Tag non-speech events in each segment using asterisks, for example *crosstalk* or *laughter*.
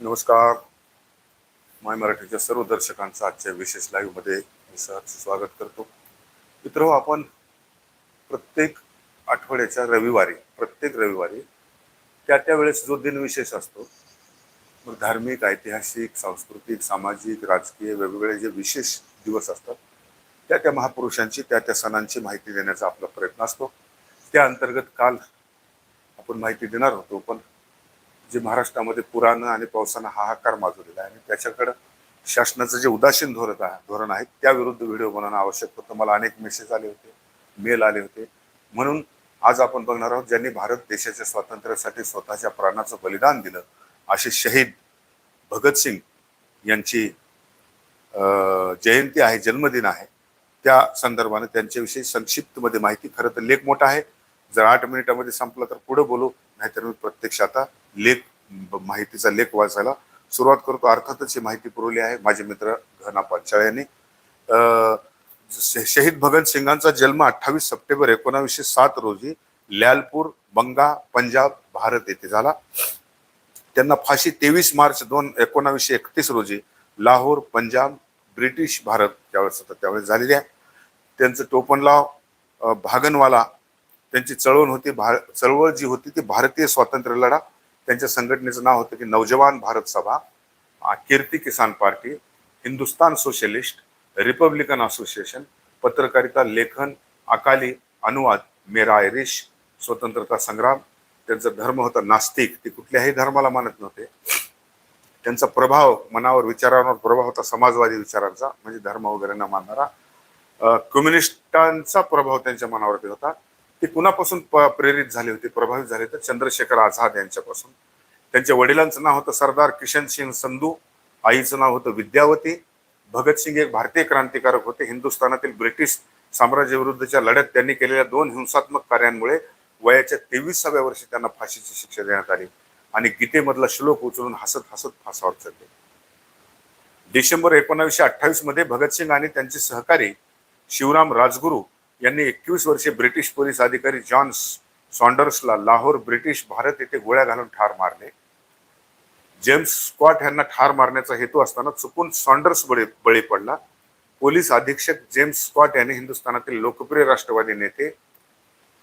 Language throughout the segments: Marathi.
नमस्कार. माय मराठीच्या सर्व दर्शकांचं आजच्या विशेष लाईव्हमध्ये मी सहर्ष स्वागत करतो. मित्र हो, आपण प्रत्येक आठवड्याच्या रविवारी प्रत्येक रविवारी त्या त्या वेळेस जो दिन विशेष असतो मग धार्मिक ऐतिहासिक सांस्कृतिक सामाजिक राजकीय वेगवेगळे जे विशेष दिवस असतात त्या त्या महापुरुषांची त्या त्या सणांची माहिती देण्याचा आपला प्रयत्न असतो. त्या अंतर्गत काल आपण माहिती देणार होतो पण जे महाराष्ट्रामध्ये पुरानं आणि पावसानं हाहाकार माजवलेला आहे. आणि त्याच्याकडं शासनाचं जे उदासीन धोरण आहे धोरण आहे त्याविरुद्ध व्हिडिओ बनवणं आवश्यक होतं. मला अनेक मेसेज आले होते मेल आले होते. म्हणून आज आपण बघणार आहोत ज्यांनी भारत देशाच्या स्वातंत्र्यासाठी स्वतःच्या प्राणाचं बलिदान दिलं असे शहीद भगतसिंग यांची जयंती आहे जन्मदिन आहे. त्या संदर्भाने त्यांच्याविषयी संक्षिप्तमध्ये माहिती खरं तर लेख मोठा आहे. जर आठ मिनिटामध्ये संपला तर पुढे बोलू नाहीतर मी प्रत्यक्ष आता लेख माहितीचा लेख वाचायला सुरुवात करतो. अर्थातच ही माहिती पुरवली आहे माझे मित्र घना पांचाळ यांनी. शहीद भगत सिंगांचा जन्म अठ्ठावीस सप्टेंबर एकोणावीसशे सात रोजी लॅलपूर बंगा पंजाब भारत येथे झाला. त्यांना फाशी तेवीस मार्च दोन एकोणावीसशे एकतीस रोजी लाहोर पंजाब ब्रिटिश भारत त्यावेळेस होतं त्यावेळेस झालेली आहे. त्यांचं टोपणलाव भागनवाला त्यांची चळवळ होती भा चळवळ जी होती ती भारतीय स्वातंत्र्य लढा त्यांच्या संघटनेचं नाव होतं की Naujawan Bharat Sabha Kirti Kisan party Hindustan socialist republican association पत्रकारिता लेखन अकाली अनुवाद मेरा आयरिश स्वतंत्रता संग्राम. त्यांचा धर्म होता नास्तिक. ते कुठल्याही धर्माला मानत नव्हते. त्यांचा प्रभाव मनावर विचारांवर प्रभाव होता समाजवादी विचारांचा म्हणजे धर्म वगैरे न मानणारा. कम्युनिस्टांचा प्रभाव त्यांच्या मनावरती होता. ते कुणापासून प- प्रेरित झाले होते प्रभावित झाले तर चंद्रशेखर आझाद यांच्यापासून. त्यांच्या वडिलांचं नाव होतं सरदार किशन सिंग संधू आईचं नाव होतं विद्यावती भगतसिंग एक भारतीय क्रांतिकारक होते हिंदुस्थानातील ब्रिटिश साम्राज्याविरुद्धच्या लढ्यात त्यांनी केलेल्या दोन हिंसात्मक कार्यांमुळे वयाच्या तेवीसाव्या वर्षी त्यांना फाशीची शिक्षा देण्यात आली आणि गीतेमधला श्लोक उचलून हसत हसत फासावर चढले. डिसेंबर एकोणावीसशे अठ्ठावीसमध्ये भगतसिंग आणि त्यांचे सहकारी शिवराम राजगुरू यांनी एकवीस वर्षे ब्रिटिश पोलीस अधिकारी जॉन सॉन्डर्सला लाहोर ब्रिटिश भारत येथे गोळ्या घालून ठार मारले. जेम्स स्कॉट यांना ठार मारण्याचा हेतू असताना चुकून सॉन्डर्स बळी बळी पडला. पोलीस अधीक्षक जेम्स स्कॉट यांनी हिंदुस्थानातील लोकप्रिय राष्ट्रवादी नेते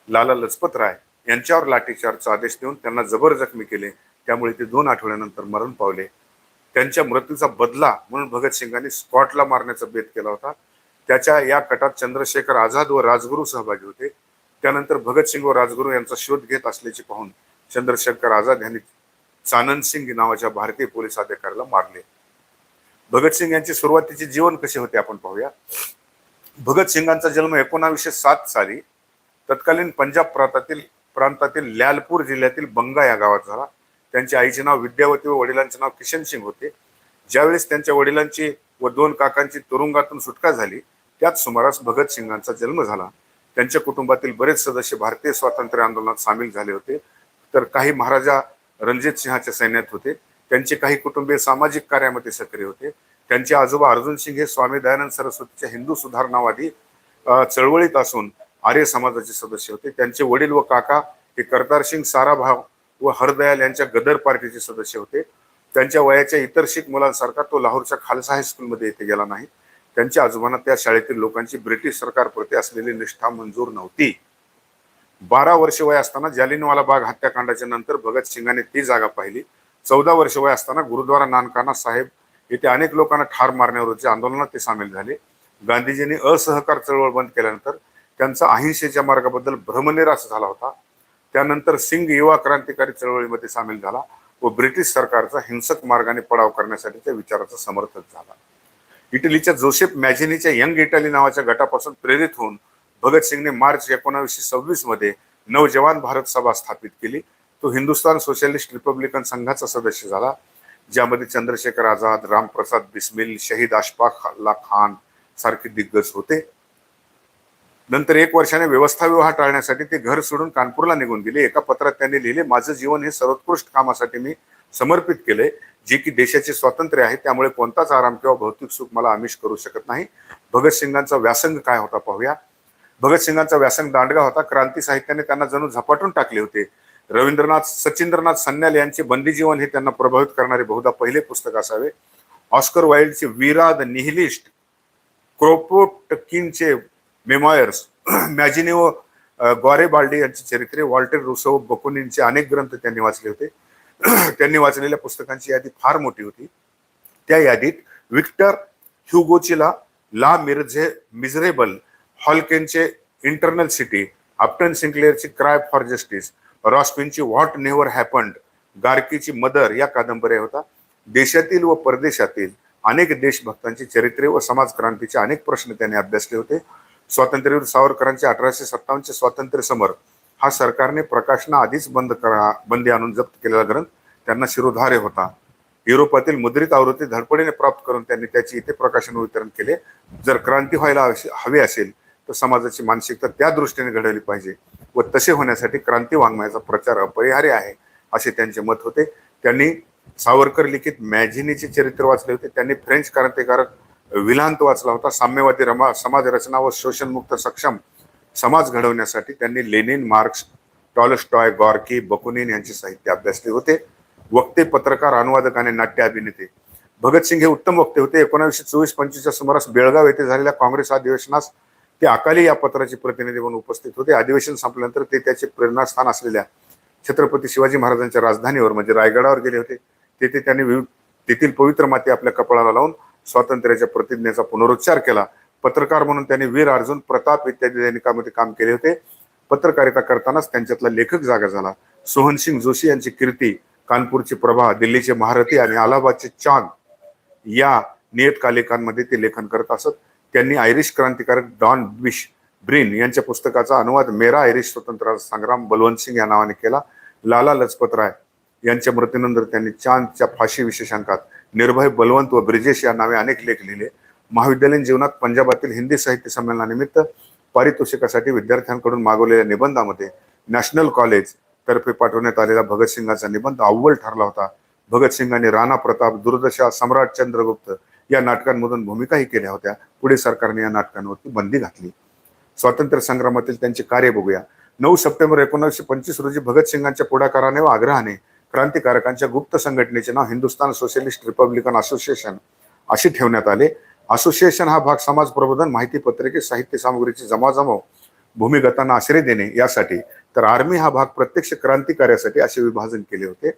लाला लजपत राय यांच्यावर लाठीचार्जचा आदेश देऊन त्यांना जबर जखमी केले. त्यामुळे ते दोन आठवड्यानंतर मरण पावले. त्यांच्या मृत्यूचा बदला म्हणून भगतसिंगांनी स्कॉटला मारण्याचा बेत केला होता. त्याच्या या कटात चंद्रशेखर आझाद व राजगुरू सहभागी होते. त्यानंतर भगतसिंग व राजगुरू यांचा शोध घेत असल्याचे पाहून चंद्रशेखर आझाद यांनी चानन सिंग नावाच्या भारतीय पोलीस अधिकाऱ्याला मारले. भगतसिंग यांचे सुरुवातीचे जीवन कसे होते आपण पाहूया. भगतसिंगांचा जन्म एकोणावीसशे सात साली तत्कालीन पंजाब प्रांतातील प्रांतातील लॅलपूर जिल्ह्यातील बंगा या गावात झाला. त्यांच्या आईचे नाव विद्यावती व वडिलांचे नाव किशन सिंग होते. ज्यावेळेस त्यांच्या वडिलांची व दोन काकांची तुरुंगातून सुटका झाली त्याच सुमारास भगतसिंगांचा जन्म झाला. त्यांच्या कुटुंबातील बरेच सदस्य भारतीय स्वातंत्र्य आंदोलनात सामील झाले होते. तर काही महाराजा रणजित सिंहाच्या सैन्यात होते. त्यांचे काही कुटुंबीय सामाजिक कार्यामध्ये सक्रिय होते. त्यांचे आजोबा अर्जुन सिंग हे स्वामी दयानंद सरस्वतीच्या हिंदू सुधारणावादी चळवळीत असून आर्य समाजाचे सदस्य होते. त्यांचे वडील व काका हे करतार सिंग साराभाव व हरदयाल यांच्या गदर पार्टीचे सदस्य होते. त्यांच्या वयाच्या इतर शीख मुलांसारखा तो लाहोरच्या खालसा हायस्कूलमध्ये येथे गेला नाही. त्यांच्या आजोबांना त्या शाळेतील लोकांची ब्रिटिश सरकारप्रती असलेली निष्ठा मंजूर नव्हती. बारा वर्ष वय असताना जालिनवाला बाग हत्याकांडाच्या नंतर भगतसिंगाने ती जागा पाहिली. चौदा वर्ष वय असताना गुरुद्वारा नानकाना साहेब येथे अनेक लोकांना ठार मारण्यावरच्या आंदोलनात ते सामील झाले. गांधीजींनी असहकार चळवळ बंद केल्यानंतर त्यांचा अहिंसेच्या मार्गाबद्दल भ्रमनिराश झाला होता. त्यानंतर सिंग युवा क्रांतिकारी चळवळीमध्ये सामील झाला व ब्रिटिश सरकारचा हिंसक मार्गाने पडाव करण्यासाठी त्या विचाराचा समर्थक झाला. इटलीच्या जोसेफ मॅझिनीच्या यंग इटली नावाच्या गटापासून प्रेरित होऊन भगतसिंगने मार्च एकोणावीसशे सव्वीसमध्ये नवजवान भारत सभा स्थापित केली. तो हिंदुस्थान सोशलिस्ट रिपब्लिकन संघाचा सदस्य झाला ज्यामध्ये चंद्रशेखर आझाद रामप्रसाद बिस्मिल शहीद अशफाक अल्ला खान सारखे दिग्गज होते. नंतर एक वर्षाने व्यवस्था विवाह टाळण्यासाठी ते घर सोडून कानपूरला निघून गेले. एका पत्रात त्यांनी लिहिले माझं जीवन हे सर्वोत्कृष्ट कामासाठी मी समर्पित केले जे की देशाचे स्वातंत्र्य आहे त्यामुळे कोणताच आराम किंवा भौतिक सुख मला आमिष करू शकत नाही. भगतसिंगांचा व्यासंग काय होता पाहूया. भगतसिंगांचा व्यासंग दांडगा होता. क्रांती साहित्याने त्यांना जणू झपाटून टाकले होते. रवींद्रनाथ सचिंद्रनाथ सन्याल यांचे बंदी जीवन हे त्यांना प्रभावित करणारे बहुधा पहिले पुस्तक असावे. ऑस्कर वाईल्डचे वीरा द निहिलिस्ट क्रोपोटकिनचे मेमॉयर्स *clears throat* मॅजिनेओ गॉरे बाल्डे यांचे चरित्रे वॉल्टर रुसो बकुनींचे अनेक ग्रंथ त्यांनी वाचले होते. *clears throat* त्यांनी वाचलेल्या पुस्तकांची यादी फार मोठी होती. त्या यादीत विक्टर ह्युगोचिला ला मिर्झे मिझरेबल हॉलकेनचे इंटरनल सिटी अपटन सिंक्लेअरची क्राय फॉर जस्टिस रॉस्पिनची व्हॉट नेव्हर हॅपन्ड गार्कीची मदर या कादंबऱ्या होता. देशातील व परदेशातील अनेक देशभक्तांची चरित्रे व समाजक्रांतीचे अनेक प्रश्न त्यांनी अभ्यासले होते. स्वातंत्र्यवीर सावरकरांचे अठराशे सत्तावन्नचे स्वातंत्र्य समर हा सरकारने प्रकाशना आधीच बंद करा बंदी आणून जप्त केलेला ग्रंथ त्यांना शिरोधार्य होता. युरोपातील मुद्रित आवृत्ती धडपडीने प्राप्त करून त्यांनी त्याची इथे प्रकाशन वितरण केले. जर क्रांती व्हायला हवी असेल तर समाजाची मानसिकता त्या दृष्टीने घडवली पाहिजे व तसे होण्यासाठी क्रांती वाङ्मयाचा प्रचार अपरिहार्य आहे असे त्यांचे मत होते. त्यांनी सावरकर लिखित मॅझिनीचे चरित्र वाचले होते. त्यांनी फ्रेंच क्रांतिकारक विलांत वाचला होता. साम्यवादी रमा समाज रचना व शोषणमुक्त सक्षम समाज घडवण्यासाठी त्यांनी Lenin Marx Tolstoy Gorky Bakunin यांचे साहित्य अभ्यासले होते. वक्ते पत्रकार अनुवादक आणि नाट्य अभिनेते. भगतसिंग हे उत्तम वक्ते होते. एकोणावीसशे चोवीस पंचवीसच्या सुमारास बेळगाव येथे झालेल्या काँग्रेस अधिवेशनास ते अकाली या पत्राचे प्रतिनिधी म्हणून उपस्थित होते. अधिवेशन संपल्यानंतर ते त्याचे प्रेरणास्थान असलेल्या छत्रपती शिवाजी महाराजांच्या राजधानीवर म्हणजे रायगडावर गेले होते. तेथे त्यांनी विविध तेथील पवित्र माती आपल्या कपाळाला लावून स्वातंत्र्याच्या प्रतिज्ञेचा पुनरुच्चार केला. पत्रकार म्हणून त्यांनी वीर अर्जुन प्रताप इत्यादी दैनिकामध्ये काम केले होते. पत्रकारिता करतानाच त्यांच्यातला लेखक जागा झाला. सोहनसिंग जोशी यांची कीर्ती कानपूरची प्रभा दिल्लीचे महारथी आणि अलाहाबादचे चांद या नियतकालिकांमध्ये ते लेखन करत असत. त्यांनी आयरिश क्रांतिकारक डॉन बिश ब्रिन यांच्या पुस्तकाचा अनुवाद मेरा आयरिश स्वतंत्र संग्राम बलवंत सिंग या नावाने केला. लाला लजपत राय यांच्या मृत्यूनंतर त्यांनी चांदच्या फाशी विशेषांकात निर्भय बलवंत व ब्रिजेश या नावे अनेक लेख लिहिले. महाविद्यालयीन जीवनात पंजाबातील हिंदी साहित्य संमेलनानिमित्त पारितोषिकासाठी विद्यार्थ्यांकडून मागवलेल्या निबंधामध्ये नॅशनल कॉलेज तर्फे पाठवण्यात आलेला भगतसिंगाचा निबंध अव्वल ठरला होता. भगतसिंगांनी राणा प्रताप दुर्दशा सम्राट चंद्रगुप्त या नाटकांमधून भूमिकाही केल्या होत्या. पुढे सरकारने या नाटकांवरती बंदी घातली. स्वातंत्र्य संग्रामातील त्यांचे कार्य बघूया. नऊ सप्टेंबर एकोणीसशे पंचवीस रोजी भगतसिंगांच्या पुढाकाराने व आग्रहाने क्रांतिकारकांच्या गुप्त संघटनेचे नाव हिंदुस्थान सोशलिस्ट रिपब्लिकन असोसिएशन असे ठेवण्यात आले. असोसिएशन हा भाग समाज प्रबोधन माहिती पत्रके साहित्य सामग्रीची जमाजमाव भूमिगतांना आश्रय देणे यासाठी. तर आर्मी हा भाग प्रत्यक्ष क्रांतिकार्यासाठी असे विभाजन केले होते.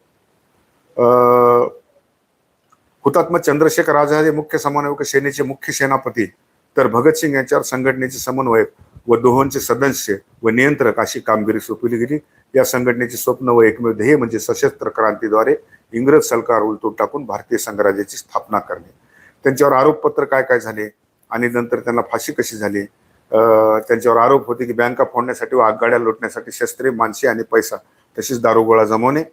हुतात्मा चंद्रशेखर आझाद हे मुख्य समन्वयक सेनेचे मुख्य सेनापती. तर भगतसिंग यांच्यावर संघटनेचे समन्वयक व दोहोंचे सदस्य व नियंत्रक अशी कामगिरी सोपवली गेली. या संघटनेचे स्वप्न व एकमेव ध्येय म्हणजे सशस्त्र क्रांतीद्वारे इंग्रज सरकार उलटून टाकून भारतीय संघराज्याची स्थापना करणे. त्यांच्यावर आरोपपत्र काय काय झाले आणि नंतर त्यांना फाशी कशी झाली? त्यांच्यावर आरोप होते की बँका फोडण्यासाठी व आगगाड्या लुटण्यासाठी शस्त्रे माणसे आणि पैसा तसेच दारुगोळा जमवणे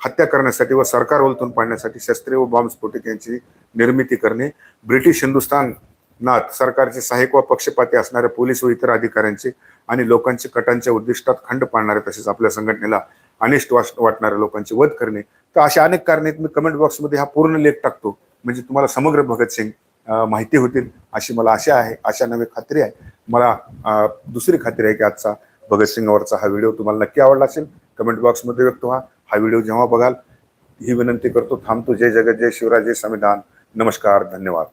हत्या करण्यासाठी व सरकार ओलतून पाडण्यासाठी शस्त्रे व बॉम्बस्फोटक यांची निर्मिती करणे ब्रिटिश हिंदुस्थानात सरकारचे सहाय्यक व पक्षपाती असणाऱ्या पोलीस व इतर अधिकाऱ्यांचे आणि लोकांचे कटांच्या उद्दिष्टात खंड पाडणारे तसेच आपल्या संघटनेला अनिष्ट वाटणाऱ्या लोकांचे वध करणे. तर अशा अनेक कारणे आहेत. मी कमेंट बॉक्समध्ये हा पूर्ण लेख टाकतो. म्हणजे तुम्हाला समग्र भगतसिंग माहिती होतील अशी मला आशा आहे अशा नवे खात्री आहे. मला दुसरी खात्री आहे की आजचा भगतसिंगावरचा हा व्हिडिओ तुम्हाला नक्की आवडला असेल कमेंट बॉक्समध्ये व्यक्त व्हा. हा व्हिडिओ जेव्हा बघाल ही विनंती करतो थांबतो. जय जगत जय शिवराज जय संविधान. नमस्कार धन्यवाद.